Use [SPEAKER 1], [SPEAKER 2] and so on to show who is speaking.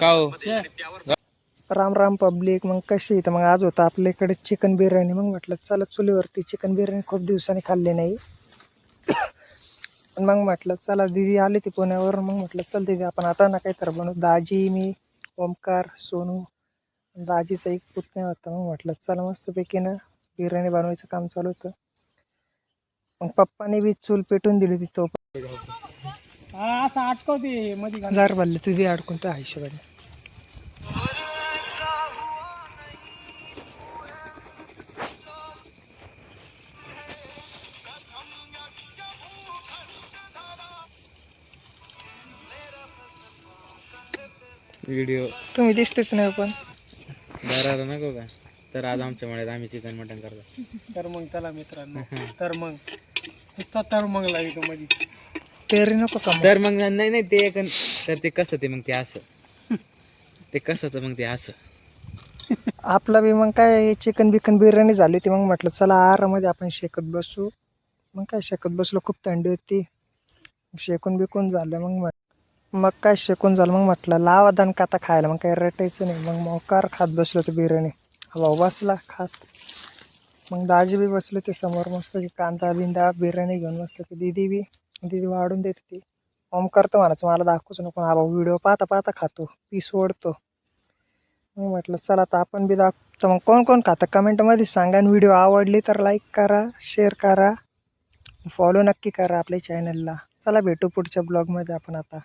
[SPEAKER 1] का हो?
[SPEAKER 2] राम राम पब्लिक मग कशी आहे तर मग आज होतं आपल्याकडे चिकन बिर्याणी. मग म्हटलं चला चुलीवरती चिकन बिर्याणी खूप दिवसांनी खाल्ली नाही. पण मग म्हटलं चला दिदी आली ती पुण्यावर. मग म्हटलं चल दिदी आपण आता ना काही तर बनवू. दाजी मी ओमकार सोनू दाजीचा एक पुतण्या होता. मग म्हटलं चला मस्तपैकी ना बिर्याणी बनवायचं काम चालू होतं. मग पप्पाने बी चूल पेटून दिली होती तो
[SPEAKER 3] असं अटकवते मध्ये
[SPEAKER 2] हजार भरले तुझी अडकून त्या हिशोबाने
[SPEAKER 1] व्हिडिओ
[SPEAKER 2] तुम्ही दिसतेच नाही पण.
[SPEAKER 1] बरं नको का? तर आज आमच्या मळ्यात आम्ही चिकन मटन करतो.
[SPEAKER 3] तर मग चला मित्रांनो. तर मग. नुसता तर मग लागतो मध्ये.
[SPEAKER 2] पेरी नको का मग?
[SPEAKER 1] तर मग नाही नाही ते एक तर ते कसं ते मग ते असं. ते कसं तर मग ते असं.
[SPEAKER 2] आपला बी मग काय चिकन बिकन बिर्याणी झाली होती मग म्हटलं चला आरामध्ये आपण शेकत बसू. मग काय शेकत बसलो खूप थंडी होती. शेकून बिकून झालं मग म्हट- मग काय शेकून झालं मग म्हटलं लावा दण काता खायला. मग काही रटायचं नाही. मग मोकार खात बसलो होतो बिर्याणी. हा भाऊ बसला खात. मग दाजी बी बसले होते समोर मस्त की कांदा बिंदा बिर्याणी घेऊन मस्त की दिदी बी. दिदी वाढून देते ती. ओम करतो म्हणायचं मला दाखवूच नको. आबा व्हिडिओ पाहता पाहता खातो. पीस ओढतो. मी म्हटलं चला आता आपण बी दाखवतो. मग कोण कोण खातं? कमेंटमध्ये सांगा. आणि व्हिडिओ आवडली तर लाईक करा शेअर करा. फॉलो नक्की करा आपल्या चॅनलला चला भेटू पुढच्या ब्लॉगमध्ये आपण आता.